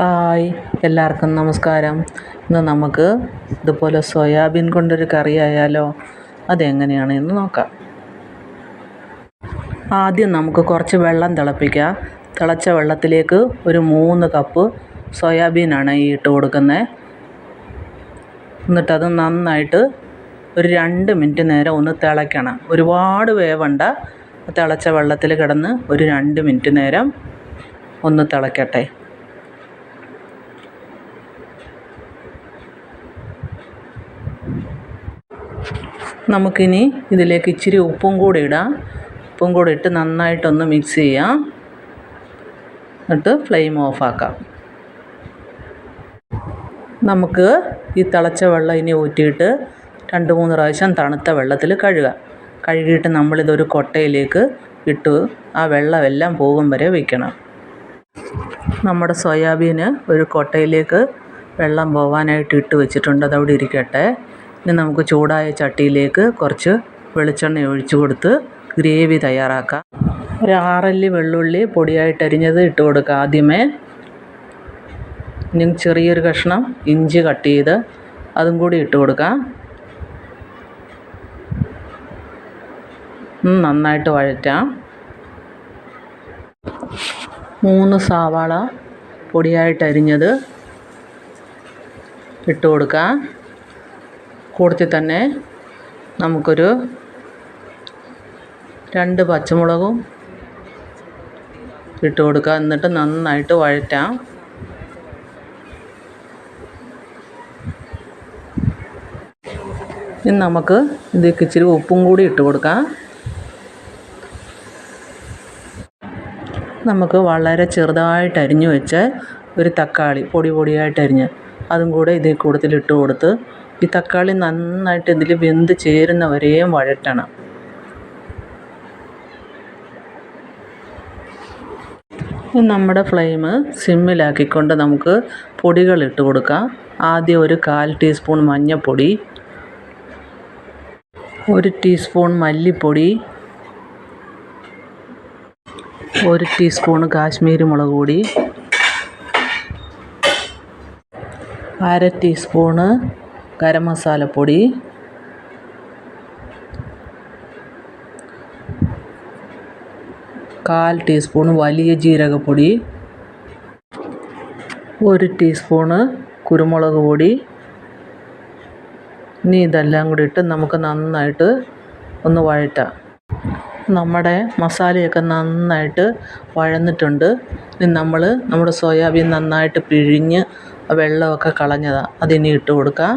Hi. എല്ലാവർക്കും നമസ്കാരം. ഇന്ന് നമുക്ക് ഇതുപോലെ സോയാബീൻ കൊണ്ടൊരു കറി ആയാലോ? അതെങ്ങനെയാണ് എന്ന് നോക്കാം. ആദ്യം നമുക്ക് കുറച്ച് വെള്ളം തിളപ്പിക്കാം. തിളച്ച വെള്ളത്തിലേക്ക് ഒരു മൂന്ന് കപ്പ് സോയാബീനാണ് ഈ ഇട്ട് കൊടുക്കുന്നത് എന്നിട്ടത് നന്നായിട്ട് ഒരു രണ്ട് മിനിറ്റ് നേരം ഒന്ന് തിളയ്ക്കണം. ഒരുപാട് വേവണ്ട. തിളച്ച വെള്ളത്തിൽ കിടന്ന് ഒരു രണ്ട് മിനിറ്റ് നേരം ഒന്ന് തിളയ്ക്കട്ടെ നമുക്കിനി ഇതിലേക്ക് ഇച്ചിരി ഉപ്പും കൂടി ഇടാം. ഉപ്പും കൂടി ഇട്ട് നന്നായിട്ടൊന്ന് മിക്സ് ചെയ്യാം. എന്നിട്ട് ഫ്ലെയിം ഓഫാക്കാം നമുക്ക് ഈ തിളച്ച വെള്ളം ഇനി ഊറ്റിയിട്ട് രണ്ട് മൂന്ന് പ്രാവശ്യം തണുത്ത വെള്ളത്തിൽ കഴുകാം. കഴുകിയിട്ട് നമ്മളിതൊരു കൊട്ടയിലേക്ക് ഇട്ട് ആ വെള്ളമെല്ലാം പോകും വരെ വയ്ക്കണം നമ്മുടെ സോയാബീന് ഒരു കൊട്ടയിലേക്ക് വെള്ളം പോകാനായിട്ട് ഇട്ട് വെച്ചിട്ടുണ്ട്. അതവിടെ ഇരിക്കട്ടെ. ഇനി നമുക്ക് ചൂടായ ചട്ടിയിലേക്ക് കുറച്ച് വെളിച്ചെണ്ണ ഒഴിച്ചു കൊടുത്ത് ഗ്രേവി തയ്യാറാക്കാം. ഒരു ആറല്ലി വെള്ളുള്ളി പൊടിയായിട്ട് അരിഞ്ഞത് ഇട്ട് കൊടുക്കുക ആദ്യമേ. ഇനി ചെറിയൊരു കഷ്ണം ഇഞ്ചി കട്ട് ചെയ്ത് അതും കൂടി ഇട്ട് കൊടുക്കാം നന്നായിട്ട് വഴറ്റാം. മൂന്ന് സവാള പൊടിയായിട്ട് അരിഞ്ഞത് ഇട്ട് കൊടുക്കാം കൂട്ടത്തിൽ തന്നെ നമുക്കൊരു രണ്ട് പച്ചമുളകും ഇട്ട് കൊടുക്കുക എന്നിട്ട് നന്നായിട്ട് വഴറ്റാം. ഇനി നമുക്ക് ഇതിലേക്ക് ഇച്ചിരി ഉപ്പും കൂടി ഇട്ട് കൊടുക്കാം. നമുക്ക് വളരെ ചെറുതായിട്ട് അരിഞ്ഞു വെച്ച് ഒരു തക്കാളി പൊടി പൊടിയായിട്ട് അരിഞ്ഞ് അതും കൂടെ ഇതിൽ കൂട്ടത്തിൽ ഇട്ട് കൊടുത്ത് ഈ തക്കാളി നന്നായിട്ട് ഇതിൽ വെന്ത് ചേരുന്ന വരെയും വഴറ്റണം. നമ്മുടെ ഫ്ലെയിം സിമ്മിലാക്കിക്കൊണ്ട് നമുക്ക് പൊടികൾ ഇട്ട് കൊടുക്കാം. ആദ്യം ഒരു കാൽ ടീസ്പൂൺ മഞ്ഞൾപ്പൊടി ഒരു ടീസ്പൂൺ മല്ലിപ്പൊടി ഒരു ടീസ്പൂൺ കാശ്മീരി മുളക് പൊടി അര ടീസ്പൂണ് ഗരം മസാലപ്പൊടി കാൽ ടീസ്പൂൺ വലിയ ജീരകപ്പൊടി. ഒരു ടീസ്പൂണ് കുരുമുളക് പൊടി. ഇനി ഇതെല്ലാം കൂടി ഇട്ട് നമുക്ക് നന്നായിട്ട് ഒന്ന് വഴറ്റാം. നമ്മുടെ മസാലയൊക്കെ നന്നായിട്ട് വഴന്നിട്ടുണ്ട്. ഇനി നമ്മൾ നമ്മുടെ സോയാബീൻ നന്നായിട്ട് പിഴിഞ്ഞ് വെള്ളമൊക്കെ കളഞ്ഞതാണ് അതിനി ഇട്ട് കൊടുക്കുക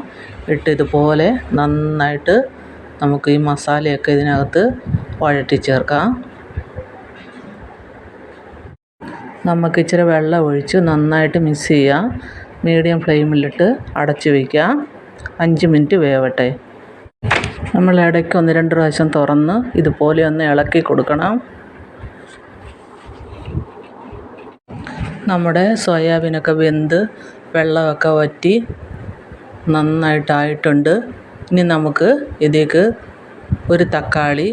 ഇട്ട് ഇതുപോലെ നന്നായിട്ട് നമുക്ക് ഈ മസാലയൊക്കെ ഇതിനകത്ത് വഴറ്റി ചേർക്കാം നമുക്ക് ഇച്ചിരി വെള്ളം ഒഴിച്ച് നന്നായിട്ട് മിക്സ് ചെയ്യാം. മീഡിയം ഫ്ലെയിമിലിട്ട് അടച്ചു വയ്ക്കുക അഞ്ച് മിനിറ്റ് വേവട്ടെ. നമ്മൾ ഇടയ്ക്ക് ഒന്ന് രണ്ട് പ്രാവശ്യം തുറന്ന് ഇതുപോലെ ഒന്ന് ഇളക്കി കൊടുക്കണം. നമ്മുടെ സോയാബീനൊക്കെ വെന്ത് വെള്ളമൊക്കെ വറ്റി നന്നായിട്ടായിട്ടുണ്ട്. ഇനി നമുക്ക് ഇതിലേക്ക് ഒരു തക്കാളി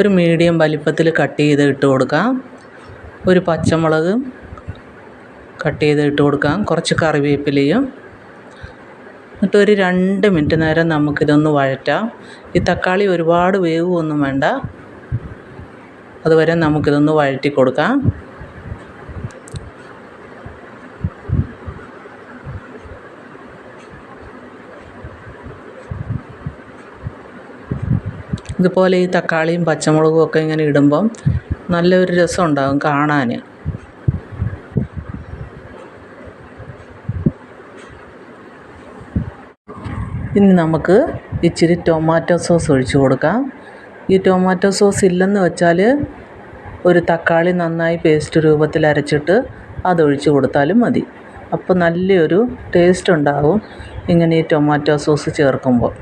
ഒരു മീഡിയം വലിപ്പത്തിൽ കട്ട് ചെയ്ത് ഇട്ട് കൊടുക്കാം. ഒരു പച്ചമുളക് കട്ട് ചെയ്ത് ഇട്ട് കൊടുക്കാം. കുറച്ച് കറിവേപ്പിലയും. എന്നിട്ട് ഒരു രണ്ട് മിനിറ്റ് നേരം നമുക്കിതൊന്ന് വഴറ്റാം. ഈ തക്കാളി ഒരുപാട് വേവൊന്നും വേണ്ട. അതുവരെ നമുക്കിതൊന്ന് വഴറ്റി കൊടുക്കാം. ഇതുപോലെ ഈ തക്കാളിയും പച്ചമുളകും ഒക്കെ ഇങ്ങനെ ഇടുമ്പം നല്ലൊരു രസം ഉണ്ടാകും കാണാൻ ഇനി നമുക്ക് ഇച്ചിരി ടൊമാറ്റോ സോസ് ഒഴിച്ചു കൊടുക്കാം. ഈ ടൊമാറ്റോ സോസ് ഇല്ലെന്ന് വെച്ചാൽ ഒരു തക്കാളി നന്നായി പേസ്റ്റ് രൂപത്തിൽ അരച്ചിട്ട് അതൊഴിച്ചു കൊടുത്താലും മതി. അപ്പോൾ നല്ലൊരു ടേസ്റ്റ് ഉണ്ടാകും ഇങ്ങനെ ഈ ടൊമാറ്റോ സോസ് ചേർക്കുമ്പോൾ.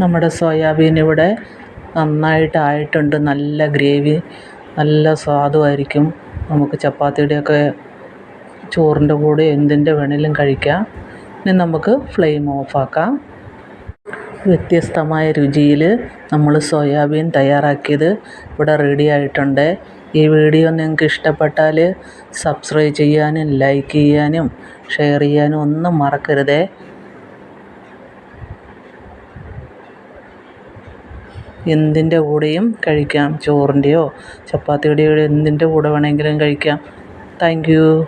നമ്മുടെ സോയാബീൻ ഇവിടെ നന്നായിട്ട് ആയിട്ടുണ്ട് നല്ല ഗ്രേവി നല്ല സ്വാദുമായിരിക്കും. നമുക്ക് ചപ്പാത്തിയുടെയൊക്കെ ചോറിന്റെ കൂടെ എന്തിന്റെ വേണേലും കഴിക്കാം. ഇനി നമുക്ക് ഫ്ലെയിം ഓഫാക്കാം. വ്യത്യസ്തമായ രുചിയിൽ നമ്മൾ സോയാബീൻ തയ്യാറാക്കിയത് ഇവിടെ റെഡി ആയിട്ടുണ്ട്. ഈ വീഡിയോ നിങ്ങൾക്ക് ഇഷ്ടപ്പെട്ടാൽ സബ്സ്ക്രൈബ് ചെയ്യാനും ലൈക്ക് ചെയ്യാനും ഷെയർ ചെയ്യാനും ഒന്നും മറക്കരുതേ. എന്തിന്റെ കൂടെയും കഴിക്കാം. ചോറിന്റെയോ ചപ്പാത്തിയുടെയോ എന്തിന്റെ കൂടെ വേണമെങ്കിലും കഴിക്കാം. Thank you.